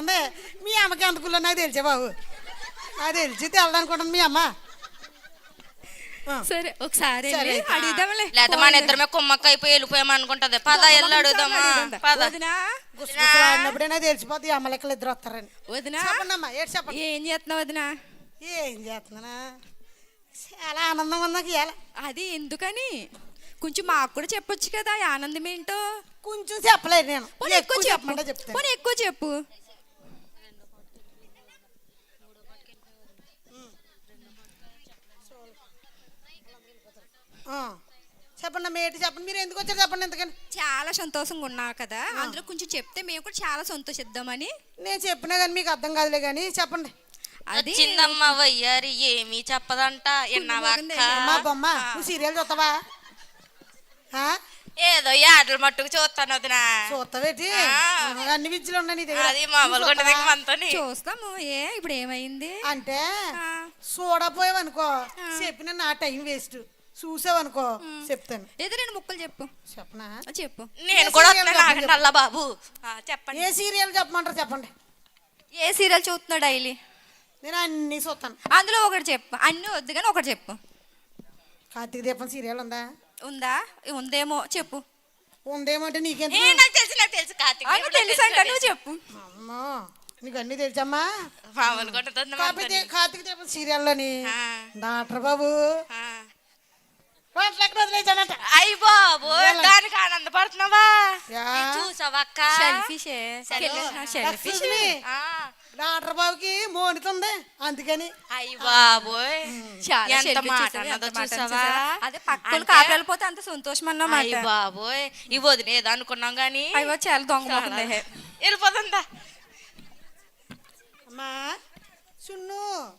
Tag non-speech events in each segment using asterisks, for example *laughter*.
చెప్పండి మీ అమ్మకి ఎంత కుల్లో నాకు తెలిసే బాబు. నాకు తెలిసి తెల్లదనుకుంటుంది మీ అమ్మ. సరే ఒకసారి అడుగుదాంలే లేదా మన ఇద్దరమే కుమ్మక్క అయిపోయి వెళ్ళిపోయాం అనుకుంటది. పద వెళ్ళి అడుగుదామా? పద. వదినా. గుసగుసలు ఆడినప్పుడే నాకు తెలిసిపోతుంది అమ్మ లెక్కలు ఇద్దరు వస్తారని. వదినా. ఏడు చెప్పండి. ఏం చేస్తున్నావు వదినా? ఏం చేస్తున్నానా? చాలా ఆనందం ఉంది నాకు ఇవాళ. అది ఎందుకని? కొంచెం మాకు కూడా చెప్పొచ్చు కదా ఆనందం ఏంటో? కొంచెం చెప్పలేదు నేను. ఎక్కువ చెప్పు. చెప్పమంటే చెప్తాను. పోనీ ఎక్కువ చెప్పు. చెప్పండి ఏంటి చెప్పండి? మీరు ఎందుకు వచ్చారు చెప్పండి ఎందుకని చాలా సంతోషంగా ఉన్నావు కదా. అందులో కొంచెం చెప్తే మేము కూడా చాలా సంతోషిద్దామని. నేను చెప్పినా కానీ మీకు అర్థం కాదులే కానీ చెప్పండి. అది వచ్చిందమ్మా వయ్యారి ఏమీ చెప్పదంట అమ్మా బొమ్మ నువ్వు సీరియల్ చూస్తావా? ఆ? ఏదో యాడల మట్టుకు చూస్తాను వదినా. చూస్తావేటి అన్ని విద్యలు ఉన్నాయి నీ దగ్గర. అది మామూలుగా చూస్తాము. ఏ ఇప్పుడు ఏమైంది? అంటే చూడపోయావనుకో చెప్పిన నా టైం వేస్ట్. చూసావనుకో చెప్తాను. ఏదో రెండు ముక్కలు చెప్పు. చెప్పనా? చెప్పు. నేను కూడా. ఆగండి అల్లా బాబు. చెప్పండి. ఏ సీరియల్ చెప్పమంటారు చెప్పండి. ఏ సీరియల్ చూస్తున్నావు డైలీ? నేను అన్ని చూస్తాను. అందులో ఒకటి చెప్పు. అన్నీ వద్దు కానీ ఒకటి చెప్పు. కార్తీక దీపం సీరియల్ ఉందా? ఉందా? ఉందేమో చెప్పు. ఉందేమంటే నీకెంత ఏ నాకు తెలుసు నాకు తెలుసు కార్తీక్ తెలుసు అంట నువ్వు చెప్పు. అమ్మా నీకు అన్ని తెలుసమ్మా కార్తీక దీపం సీరియల్లోని ఆ. డాక్టర్ బాబు ఆ. రోడ్లెక్కడ వదిలేసాడట అయ్య బాబు దానికి ఆనందపడుతున్నావా? Yeah. చూసావక్క selfish selfish Excuse me. Doctor బాబుకి మోనితుంది అందుకని. అయ్య ఎంత మాట చేసావు? చూసావా? అదే పక్కన అంటే- కాపురాలు పోతే అంత సంతోషం అయ్య అన్నమాట బాబోయ్. ఈ వదిన ఏదో అనుకున్నాం గానీ. అయ్యో చాలా దొంగ. వెళ్ళిపోతుందా? అమ్మా సున్ను.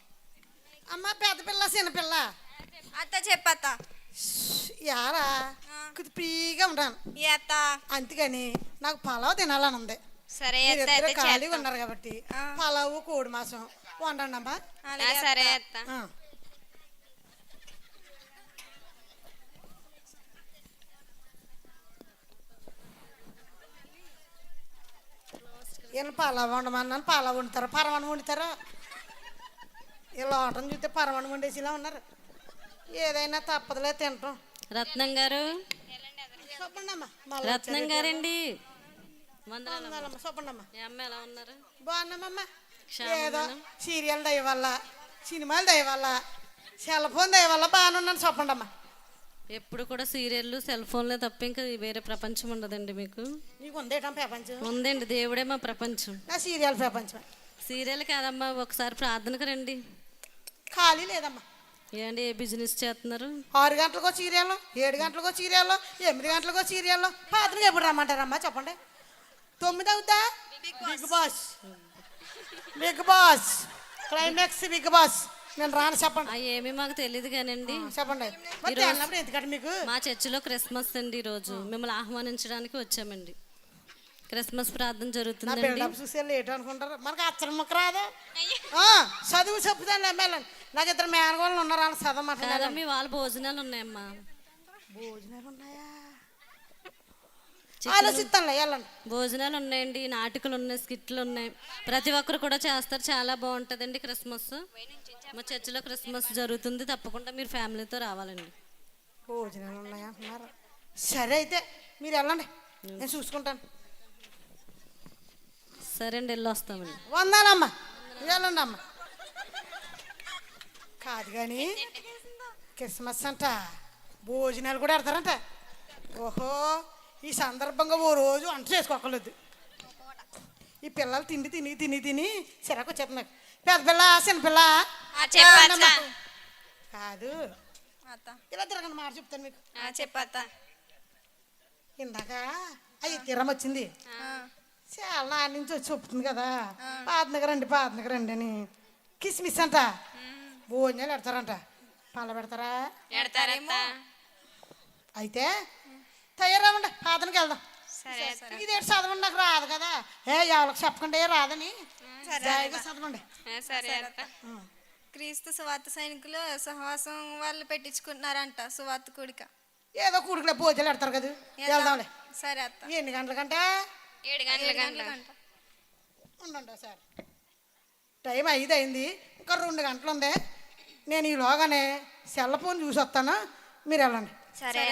అమ్మా పెద్ద పిల్ల చిన్న పిల్ల. అత్త చెప్పత్త. యారా? కొద్ది ఫ్రీగా ఉంటాను అందుకని నాకు పలావ్ తినాలని ఉంది. సరే మీరిద్దరు ఖాళీగా ఉన్నారు కాబట్టి పలావు కోడి మాసం వండండి అమ్మా సరే ఆ. ఈయన పలావ్ వండమన్నాను పలావ్ వండుతారు? పరమణం వండుతారు? ఇలా ఆటం చూస్తే పరమణం వండేసిలా ఉన్నారు. ఏదైనా తప్పదులే తింటాం. రత్నం గారు? రత్నం గారండి. ఎలా ఉన్నారు? బాగున్నామమ్మా? ఏదో సీరియల్ దయ వల్ల సినిమాలు దయ వల్ల సెల్ ఫోన్ దయ వల్ల బాగానే ఉన్నాను చెప్పండి అమ్మా ఎప్పుడు కూడా సీరియళ్ళు సెల్ ఫోన్లే తప్ప ఇంకా వేరే ప్రపంచం ఉండదండి మీకు. నీకు ఉందేటం ప్రపంచం? ఉందండి దేవుడే మా ప్రపంచం. నా సీరియల్ ప్రపంచం సీరియల్ కాదమ్మా ఒకసారి ప్రార్థనకు రండి. ఖాళీ లేదమ్మా. ఏంటి ఏ బిజినెస్ చేస్తున్నారు? ఆరు గంటలకో సీరియల్ ఏడు గంటలకో సీరియల్ ఎనిమిది గంటలకో సీరియల్ పాత్రకి ఎప్పుడు రమ్మంటారమ్మా చెప్పండి. తొమ్మిది అవుతా? Bigg Boss. Bigg Boss. Climax Bigg Boss. నేను రాను చెప్పండి. ఆ ఏమీ మాకు తెలియదు కానండి. చెప్పండి. ఎందుకంటే మీకు? మా చర్చిలో క్రిస్మస్ అండి ఈరోజు. మిమ్మల్ని ఆహ్వానించడానికి వచ్చామండి. క్రిస్మస్ ప్రార్థన బిల్డప్ చూసి లేట్ అనుకుంటారు మనకు అచ్చరం ముక్క రాదా ఆ, చదువు చెప్పుతాను ఎమ్మెల్యే. నాకు ఇద్దరు మేనగోళ్ళు ఉన్నారు వాళ్ళు చదవమంటున్నారు కాదమ్మా వాళ్ళ భోజనాలు ఉన్నాయమ్మా. భోజనాలు ఉన్నాయా? ఆలోచిస్తానులే వెళ్ళండి. భోజనాలు ఉన్నాయండి నాటికలు ఉన్నాయి స్కిట్లు ఉన్నాయి. ప్రతి ఒక్కరు కూడా చేస్తారు చాలా బాగుంటుందండి క్రిస్మస్. మా చర్చిలో క్రిస్మస్ జరుగుతుంది తప్పకుండా మీరు ఫ్యామిలీతో రావాలండి. భోజనాలు ఉన్నాయా అంటున్నారు. సరే అయితే మీరు వెళ్ళండి. నేను చూసుకుంటాను. సరే అండి వెళ్ళి వస్తామండి వందాలమ్మా. వెళ్ళండి అమ్మా కాదు కానీ *laughs* క్రిస్మస్ అంట భోజనాలు కూడా పెడతారంట. ఓహో ఈ సందర్భంగా ఓ రోజు వంట చేసుకోకలేదు ఈ పిల్లలు తిండి తిని తిని తిని చిరాకు నాకు పెద్ద పిల్ల చిన్న పిల్ల. చెప్పచ్చా? కాదు. ఇలా తిరగండి మాట చెప్తాను మీకు. చెప్పత్త ఇందాక అయ్యి తీరం వచ్చింది. చాలా నుంచి వచ్చి చెప్తుంది కదా. పాతనగర్ రండి పాతనగర్ రండి అని. కిస్మిస్ అంట. భోజనాలు పెడతారంట. పళ్ళ పెడతారా? ఎడతారేమో అయితే తయారవ్వండి పాతనకి వెళ్దాం. సరే ఇది ఏంటి చదవండి నాకు రాదు కదా. ఏ ఎవరికి చెప్పకుండా ఏ రాదని. చదవండి. సరే క్రీస్తు సువార్త సైనికులు సహవాసం వాళ్ళు పెట్టించుకుంటున్నారంట సువార్త కూడిక. ఏదో కూడుకులే భోజనాలు పెడతారు కదా. వెళ్దాంలే. సరే అత్త. ఎన్ని గంటలకంటే ఏడు గంటల గంట. గంటలకంట ఉండండి సార్ టైం ఐదు అయింది ఇంకా రెండు గంటలు ఉంది. నేను ఈలోగానే సెల్ ఫోన్ చూసి వస్తాను? మీరు వెళ్ళండి. సరే.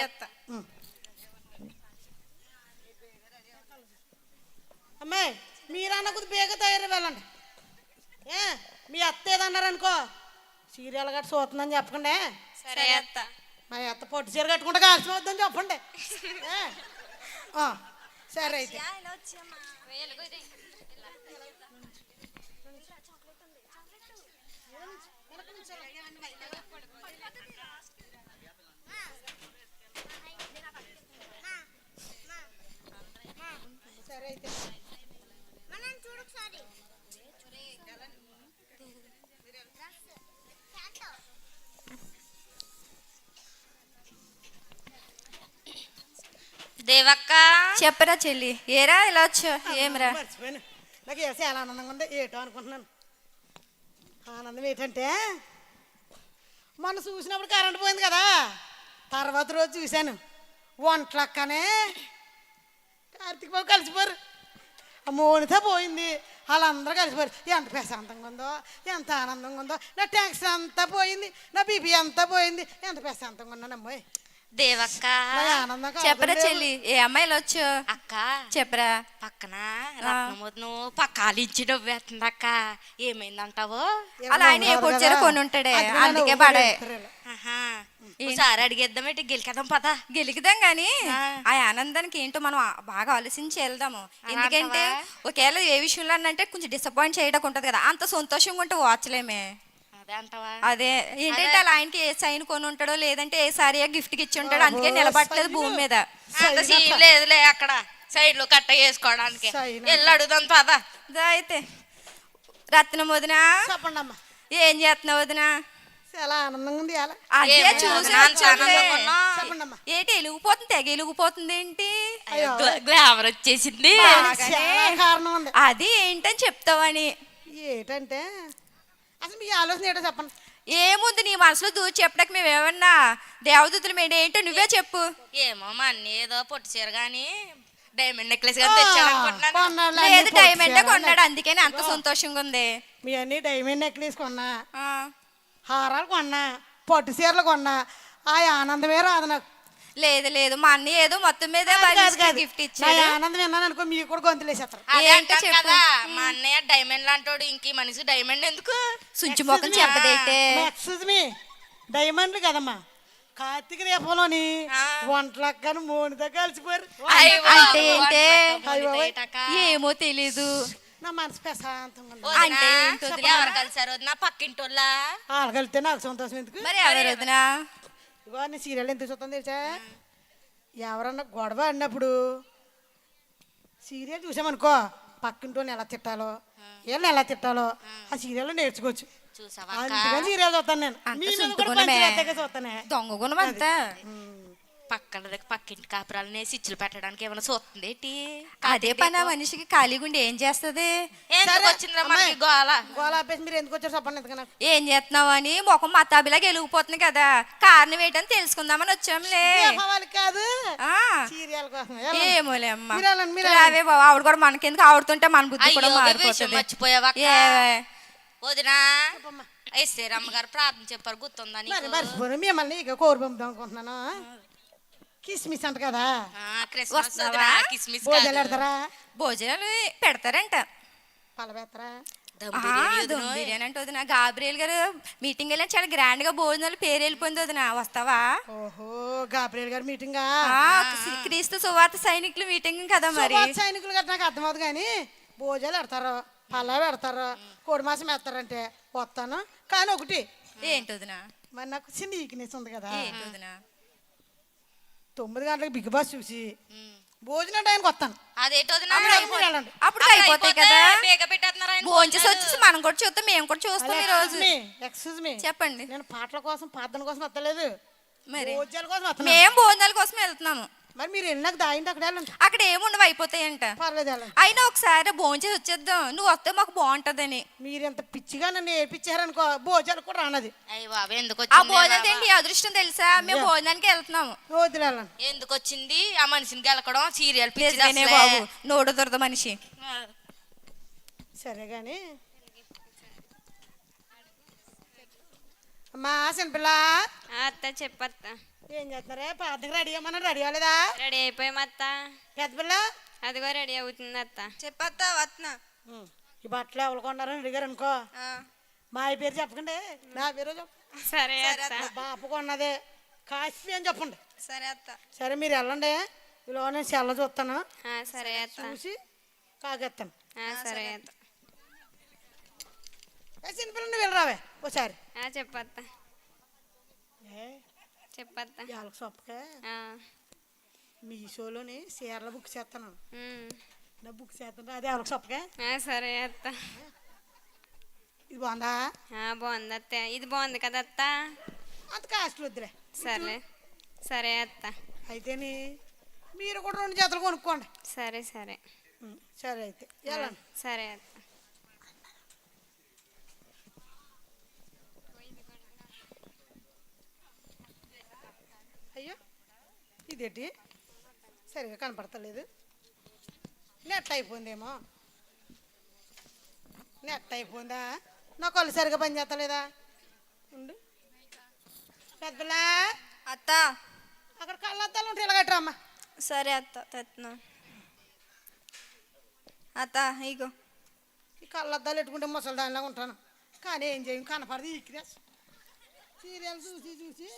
అమ్మాయి మీరన్న కొద్ది బేగ తయారు వెళ్ళండి. ఏ మీ అత్త ఏదన్నారనుకో సీరియల్ గట్ట చూస్తుందని చెప్పకండి. సరే అత్త. మా అత్త పొట్టు చీర కట్టుకుంటే కాల్చిపోద్దని చెప్పండి. *laughs* ఏ? ఆ, సరే అయితే దేవక్క. చెప్పరా చెల్లి. ఏరా ఇలా వచ్చా ఏమరా? మర్చిపోయాను. నాకు వేసి చాలా ఆనందంగా ఉంది. ఏటో అనుకుంటున్నాను. ఆనందం ఏంటంటే మొన్న చూసినప్పుడు కరెంట్ పోయింది కదా. తర్వాత రోజు చూశాను. వంటలక్కనే కార్తీక్ బాబు కలిసిపోరు మోనితో పోయింది. వాళ్ళందరూ కలిసిపోరు ఎంత ప్రశాంతంగా ఉందో ఎంత ఆనందంగా ఉందో. నా ట్యాక్స్ అంతా పోయింది. నా బీపీ అంతా పోయింది. ఎంత ప్రశాంతంగా ఉన్నానమ్మోయ్. దేవక్క చెప్పరా చెల్లి ఏ అమ్మాయిలు వచ్చు అక్క చెప్పరా. పక్కన రత్నమూతను పక్కాలించి నవ్వేస్తుంది అక్క. ఏమైందంటావు? అలా ఆయన ఏ పొచ్చారో కొని ఉంటాడే అందుకే పడే ఆహా. ఒకసారి అడిగేద్దామేటి గెలికేద్దాం పద. గెలికిదాం గాని ఆ. ఆనందానికి ఏంటో మనం బాగా ఆలోచించి వెళ్దాము. ఎందుకంటే? ఒకవేళ ఏ విషయంలో అంటే కొంచెం డిసప్పాయింట్ చేయడం ఉంటది కదా. అంత సంతోషంగా ఉంటే వాచలేమే అదే అంటావా? అదే. ఏంటంటే అలా ఆయనకి ఏ సైన్ కొని ఉంటాడో లేదంటే ఏ సారీ గిఫ్ట్కి ఇచ్చి ఉంటాడో అందుకే నిలబట్టలేదు. భూమి మీద. అంత సీన్ లేదులే అక్కడ. సైడ్లో కట్ట వేసుకోవడానికి వెళ్ళి అడుగుదాం పద. దా అయితే. రత్నం వదిన? చెప్పండి అమ్మా ఏం చేస్తున్నావు వదిన? చాలా ఆనందంగా ఉంది అలా అదే ఏమే చూసి వదినా, అంత వచ్చానులే. ఆనందంగా ఉన్నావ్? చెప్పండి అమ్మా ఏంటి ఎలిగిపోతుంది తెగ ఎలిగిపోతుంది ఏంటి? అయ్యో. గ్లామర్ వచ్చేసింది. దానికి చాలా కారణం ఉంది. అది ఏంటని చెప్తావని. ఏంటంటే అసలు మీ ఆలోచన ఏంటో చెప్పండి. ఏముంది నీ మనసులో దూచి చెప్పడానికి మేము ఏమన్నా దేవదూతులు మేము ఏంటో నువ్వే చెప్పు. ఏమో మా అన్న ఏదో పొట్టి చీర గాని డైమండ్ నెక్లెస్ కొన్నాళ్ళు లేదు పొడిచారు. కొన్నాడు. అందుకని అంత సంతోషంగా ఉంది మీ అన్ని డైమండ్ నెక్లెస్ కొన్నా ఆ, హారాలు కొన్నా పట్టు చీరలు కొన్నా ఆ ఆనందమే రాదు నాకు. లేదు లేదు. మా అన్న ఏదో మొత్తం మీద. గిఫ్ట్ నా ఇచ్చాడు. ఆనందం విన్నాను అనుకో మీకు కూడా గొంతులేసేస్తారు ఏంటో చెప్పు. మా అన్నయ్య డైమండ్ లాంటోడు ఇంక ఈ మనిషి డైమండ్ ఎందుకు? సుంచి మొక్కలు ఎక్స్క్యూజ్ మీ డైమండ్లు కదమ్మా. కార్తీక దీపంలోని ఆ. వంటలకు కానీ మోనితో కలిసిపోయారు. అంటే ఏంటే? ఏమో తెలీదు. నా మనసు ప్రశాంతంగా అంటే? ఎవరు కలిసారు వదినా? పక్కింటోళ్ళ? వాళ్ళు కలిస్తే నాకు సంతోషం ఎందుకు? మరి ఎవరు వదినా? ఇగో నీ సీరియల్ ఎంత చూస్తాను తెలుసా? ఎవరన్నా గొడవ అన్నప్పుడు సీరియల్ చూసామనుకో పక్కింటోని ఎలా తిట్టాలో వీళ్ళని ఎలా తిట్టాలో ఆ. సీరియల్లో నేర్చుకోవచ్చు. చూసావా సీరియల్ చూస్తాను నేను. దొంగ గుణం అంతా. పక్కన దగ్గర పక్కింటి కాపురాలని సిచ్చులు పెట్టడానికి ఏమైనా చూస్తుంది ఏంటి? అదే పని ఆ మనిషికి ఖాళీగా ఉండి ఏం చేస్తది? ఏం చేస్తున్నావు అని ముఖం మతాబిలాగా వెలిగిపోతుంది కదా. కారణం ఏంటని తెలుసుకుందామని వచ్చాంలే. కాదు. ఆ, సీరియల్ కోసం ఏమోలే అమ్మా. రావే బాబు ఆవిడ కూడా మనకెందుకు? ఆవిడతుంటే మన బుద్ధి కూడా మారిపోతుంది. మర్చిపోయావా. వదినా. ఐశ్వర్యమ్మ గారు ప్రార్థన చెప్పారు గుర్తుందా మరి నీకు మర్చిపోను మిమ్మల్ని ఇక కోరి పంపుదాం అనుకుంటున్నాను కిస్మిస్ అంట కదా? క్రిస్మస్ కిస్మిస్ భోజనాలు కాదు. పెడతారా? భోజనాలు పెడతారంట. దమ్ ఆ, బిర్యానీ. అంటే వదిన గాబ్రియల్ గారు మీటింగ్ వెళ్ళి చాలా గ్రాండ్గా భోజనాలు పేరు వెళ్ళిపోయింది వదిన. వస్తావా? ఓహో గాబ్రియల్ గారి మీటింగా? క్రీస్తు సువార్త సైనికులు మీటింగ్ కదా మరి. సైనికులు గట్రా నాకు అర్థమవుతుంది కానీ భోజనాలు పెడతారు పల్ల పెడతారు కోడి మాసం వేస్తారంటే వస్తాను. కానీ ఒకటి ఏంటి వదిన? మరి నాకు చిన్న ఈక్నెస్ ఉంది కదా. ఏంటి వదిన? తొమ్మిది గంటలకు బిగ్ బాస్ చూసి భోజనం టైంకి వస్తాను. అదేంటి? అప్పుడు వెళ్ళండి. అయిపోతాయి అయిపోతే కదా. బేగ పెట్టేస్తున్నారు ఆయన భోంచేసి వచ్చేసి మనం కూడా చూస్తాం మేము కూడా చూస్తాం ఈ రోజు ఎక్స్క్యూజ్ మీ చెప్పండి. నేను పాటల కోసం ప్రార్థన కోసం వస్తలేదు. మరి? భోజనాల కోసం మేము భోజనాల కోసం వెళ్తున్నాము. మరి మీరు వెళ్ళినాక దాయింటి అక్కడ వెళ్ళండి. అక్కడ ఏముండవు అయిపోతాయంట. పర్లేదు వెళ్ళండి. అయినా ఒకసారి భోంచేసి వచ్చేద్దాం. నువ్వు వస్తే మాకు బాగుంటదని. మీరు ఎంత పిచ్చిగా నన్ను ఏడ్పించారనుకో భోజనాలు కూడా రానది. అయ్య బాబు ఎందుకు ఆ వచ్చింది భోజనం? తిండి అదృష్టం తెలుసా? మేము భోజనానికి వెళ్తున్నాము. వెళ్ళండి. ఎందుకు వచ్చింది? ఆ మనిషిని గెలకడం సీరియల్. బాబు నోడు దొరద మనిషి. సరే కానీ అమ్మా చిన్నపిల్ల అత్త చెప్పత్త. ఏం చేస్తున్నారే పాతకి రెడీ అమ్మన్నా రెడీ అవ్వలేదా? రెడీ అయిపోయాం అత్త. పెద్ద పిల్ల? అదిగో రెడీ అవుతుంది అత్త. చెప్పత్తా వత్నా ఉం. ఈ బట్టలు ఎవరు కొన్నారని అడిగారు అనుకో. ఆ, మా పేరు చెప్పకండి. నా పేరు చెప్పు సరే అత్త. బాప కొన్నదే. కాశీ అని చెప్పండి. సరే అత్త. సరే మీరు వెళ్ళండి. ఇలా నేను సెల్ల చూస్తాను. ఆ, సరే అత్త. చూసి కాకెత్తాను. ఆ, సరే అత్త. ఏ చిన్నపిల్ల నువ్వు వెళ్ళరావే ఒకసారి ఆ, చెప్పత్త ఏ? చెప్పత్త వాళ్ళకి సొప్పకే. ఆ, మీ షోలోని చీరలు బుక్ చేస్తాను. నా బుక్ చేస్తాను అదే వాళ్ళకి సొప్పకే. ఆ, సరే అత్త. ఇది బాగుందా? బాగుంది అత్త. ఇది బాగుంది కదా అత్త? అంత కాస్ట్ వద్దులే. సరే. సరే అత్త. అయితేని మీరు కూడా రెండు జతలు కొనుక్కోండి. సరే సరే. సరే అయితే. సరే అత్త అయ్యో ఇదేంటి? సరిగా కనపడతలేదు. నెట్ అయిపోయిందేమో. నెట్ అయిపోయిందా? నా కళ్ళు సరిగా పని చేస్తలేదా? ఉండు. పెద్దలా? అత్త. అక్కడ కళ్ళద్దాలు ఉంటే ఇలా కట్టరమ్మా సరే అత్త తెస్తున్నా అత్త ఇగో. ఈ కళ్ళద్దాలు పెట్టుకుంటే ముసలి దానిలాగా ఉంటాను. కానీ ఏం చేయం? కనపడదు ఈక్రెస్ సీరియల్ చూసి చూసి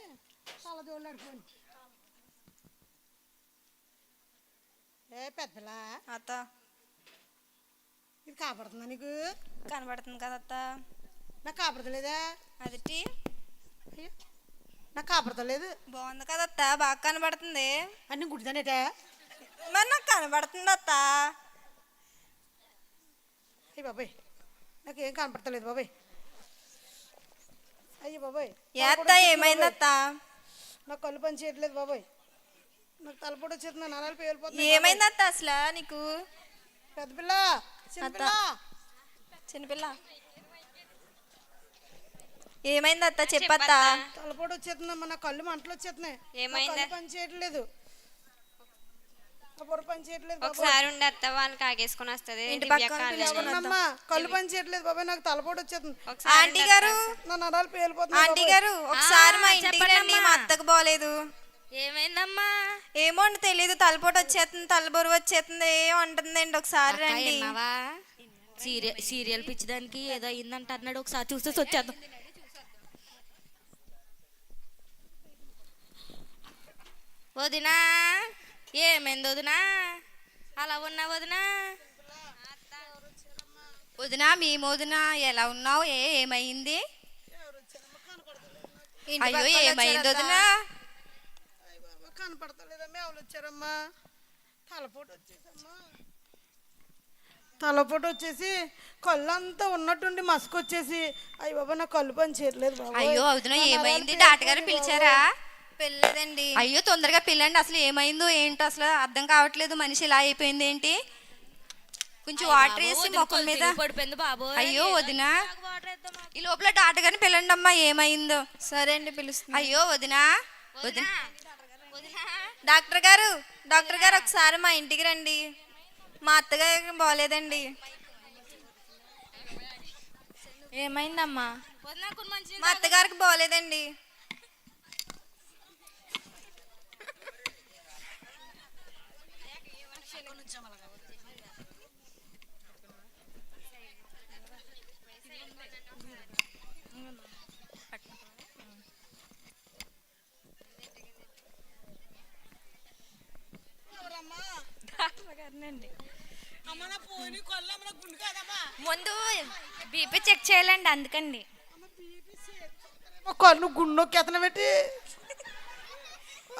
కళ్ళజోళ్ళు అడిపోయింది ఏ పెద్దలా? అత్త. ఇది కాపాడుతుందా నీకు? కనబడుతుంది కదా అత్త. నాకు కాపాడతలేదా అదిటి అయ్యో నాకు కాపాడతలేదు బాగుంది కదా అత్త బాగా కనబడుతుంది. అన్ని గుడిదానేటే మరి నాకు కనబడుతుంది అత్త? అయ్యి బాబాయ్ నాకు ఏం కనపడతలేదు బాబాయ్. అయ్యి బాబాయ్ ఏ అత్త ఏమైంది అత్త? నాకు కళ్ళు పని చేయట్లేదు బాబాయ్. నాకు తలపొడి వచ్చేది నా నరాలు పేలిపోతుంది ఏమైంది అత్త అసలు నీకు? పెద్ద పిల్ల చిన్న పిల్ల. చిన్నపిల్ల ఏమైంది అత్త చెప్పత్తా. తలపొడి వచ్చేస్తుందమ్మా నా కళ్ళు మంటలు వచ్చేస్తున్నాయి. ఏమైంది? పని చేయట్లేదు. పని చేయట్లేదు ఒకసారి ఉండి అత్త వాళ్ళు కాగేసుకొని వస్తుంది. ఇంటి దివ్య పక్కన కాలేజ్ పిలుచుకొని ఎవరినమ్మా కళ్ళు పని చేయట్లేదు బాబాయ్ నాకు తలపొడి వచ్చేస్తుంది. ఆంటీ గారు? నా నరాలు పేలిపోతున్నాయి ఆంటీ. గారు ఒకసారి మా ఇంటికి రండి. మా అత్తకు బాగలేదు ఏమైందమ్మా? ఏమో అండి తెలీదు. తలపోటు వచ్చేస్తుంది తలబొరు వచ్చేస్తుంది ఏం అంటుందండి ఒకసారి రండి. సీరియల్ సీరియల్ పిచ్చిదానికి ఏదో అయిందంట అన్నాడు. ఒకసారి చూసేసి వచ్చేద్దాం. వదినా ఏమైంది వదినా? అలా ఉన్నా వదినా? వదినా మేము వదినా ఎలా ఉన్నావు? ఏ ఏమైంది అయ్యో ఏమైంది. వదినా? ఎవరు వచ్చారమ్మా? తలపోటు వచ్చేసమ్మా తలపోటు వచ్చేసి కళ్ళు అంతా ఉన్నట్టుండి మసుకు వచ్చేసి అయ్య బాబా నా కళ్ళు పని చేయట్లేదు అయ్యో వదినా ఏమైంది? డాక్టర్ గారు పిలిచారా? పెళ్ళదండి అయ్యో తొందరగా పిల్లండి అసలు ఏమైందో ఏంటో అసలు అర్థం కావట్లేదు. మనిషి ఇలా అయిపోయింది ఏంటి? కొంచెం వాటర్ వేసి ముఖం మీద పడిపోయింది బాబు అయ్యో వదినా. ఈ లోపల డాక్టర్ గారిని పిల్లండి అమ్మా ఏమైందో? సరే అండి పిలుస్తున్నా. అయ్యో వదినా. వదినా డాక్టర్ గారు డాక్టర్ గారు ఒకసారి మా ఇంటికి రండి. మా అత్తగారికి బాగోలేదండి ఏమైందమ్మా? మా అత్తగారికి బాగోలేదండి పట్టు నా పోయి కళ్ళు అమ్మ నా గుండు కాదమ్మా ముందు బీపీ చెక్ చేయాలండి అందుకండి. కళ్ళు గుండు నొక్కేతన పెట్టి?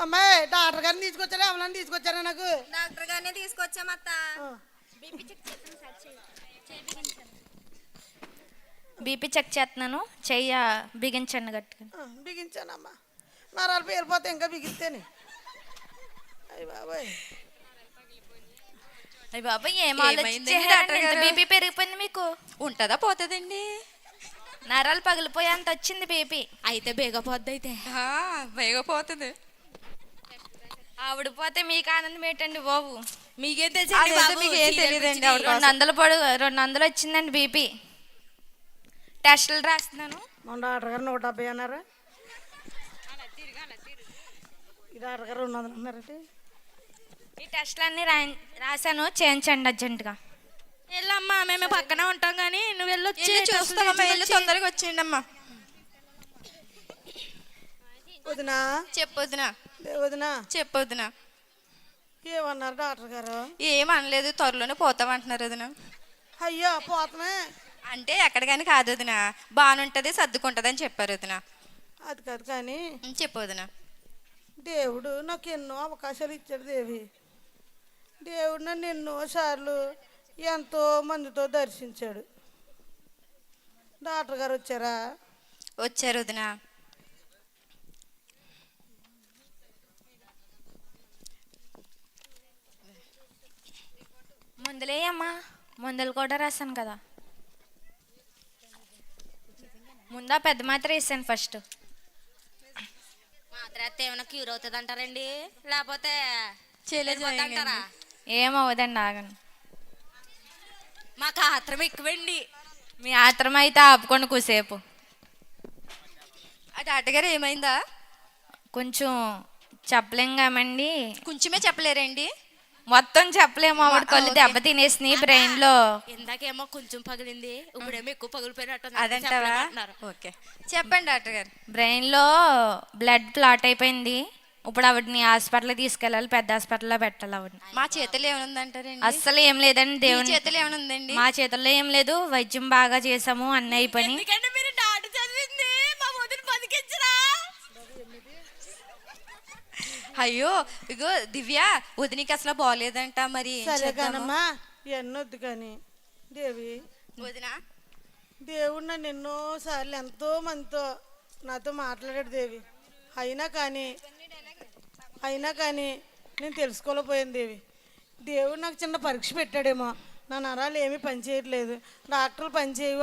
అమ్మాయి డాక్టర్ గారిని తీసుకొచ్చారా? ఎవరైనా తీసుకొచ్చారా నాకు? డాక్టర్ గారిని తీసుకొచ్చామత్త. బీపీ చెక్ చేస్తున్నాను చెయ్య బిగించండి గట్టిగా. ఆ, బిగించానమ్మా. నరాలు పేలిపోతే ఇంకా బిగిస్తేనే అయ్య బాబాయ్. అయ్య బాబాయ్ ఏం గారు? బీపీ పెరిగిపోయింది మీకు? ఉంటుందా పోతుందండి? నరాలు పగిలిపోయేంత వచ్చింది బీపీ. అయితే బేగపోద్ది అయితే బేగపోతుంది. ఆవిడ పోతే మీకు ఆనందం ఏంటండి బాబు? మీకేం అదేంటో మీకు ఏం తెలియదండి రెండు వందలు పొడు రెండు వందలు వచ్చిందండి బీపీ. టెస్టులు రాస్తున్నాను. మొన్న డాక్టర్ గారు నూట డెబ్బై అన్నారు. ఈ డాక్టర్ గారు రెండు వందలు అన్నారంటే ఈ టెస్టులు అన్నీ రా రాశాను. చేయించండి అర్జెంటుగా. వెళ్ళమ్మా మేము పక్కనే ఉంటాం కానీ నువ్వు వెళ్ళొచ్చి వెళ్ళి చూస్తామమ్మా వెళ్ళి తొందరగా వచ్చేయండి అమ్మా వదినా. చెప్పొద్దునా వదినా. చెప్పొద్దునా ఏమన్నారు డాక్టర్ గారు? ఏం అనలేదు త్వరలోనే పోతామంటున్నారు వదినా. అయ్యో పోతమే అంటే ఎక్కడికైనా కాదు వదినా. బాగానుంటది సర్దుకుంటది అని చెప్పారు వదినా. అది కాదు కానీ చెప్పొద్దునా దేవుడు నాకు ఎన్నో అవకాశాలు ఇచ్చాడు దేవి. దేవుడు నన్ను ఎన్నోసార్లు ఎంతో మందితో దర్శించాడు. డాక్టర్ గారు వచ్చారా? వచ్చారు వదినా. మందులే అమ్మా మందులు కూడా రాశాను కదా. ముందా పెద్ద మాత్ర వేసాను ఫస్ట్. మాత్ర ఏమైనా క్యూర్ అవుతుంది అంటారండి లేకపోతే చేయలేదు అంటారా ఏమవుదండి ఆగను. మాకు ఆత్రం ఎక్కువండి. మీ ఆత్రం అయితే ఆపుకోండి కూసేపు ఆ డాక్టర్ గారు ఏమైందా? కొంచెం చెప్పలేం కామండి. కొంచెమే చెప్పలేరండి. మొత్తం చెప్పలేము ఆవిడ కళ్ళు దెబ్బ తినేసినాయి బ్రెయిన్లో. ఇందాకేమో కొంచెం పగిలింది. ఇప్పుడేమో ఎక్కువ పగిలిపోయినట్టు చెప్పలేమంటున్నారు. ఓకే. చెప్పండి డాక్టర్ గారు. బ్రెయిన్లో బ్లడ్ క్లాట్ అయిపోయింది. ఇప్పుడు ఆవిడని హాస్పిటల్ తీసుకెళ్ళాలి పెద్ద హాస్పిటల్లో పెట్టాలి ఆవిడని. మా చేతులు ఏమైనా అస్సలు ఏం లేదండి దేవుని. చేతులు ఏమైనా ఉందండి? మా చేతుల్లో ఏం లేదు వైద్యం బాగా చేసాము అన్నీ అయిపోయి ఎందుకంటే మీరు నాటు చదివింది? మా వదిన బతికించరా? అయ్యో ఇగో దివ్య వదినికి అసలు బాగోలేదంట మరి ఏం చేద్దాము? వద్దు కానీ దేవి వదిన? దేవుడు నన్ను ఎన్నోసార్లు ఎంతో మందితో నాతో మాట్లాడాడు దేవి. అయినా కానీ అయినా కానీ నేను తెలుసుకోలేకపోయాను దేవి. దేవుడు నాకు చిన్న పరీక్ష పెట్టాడేమో. నా నరాలు ఏమీ పనిచేయట్లేదు. డాక్టర్లు పనిచేయవు.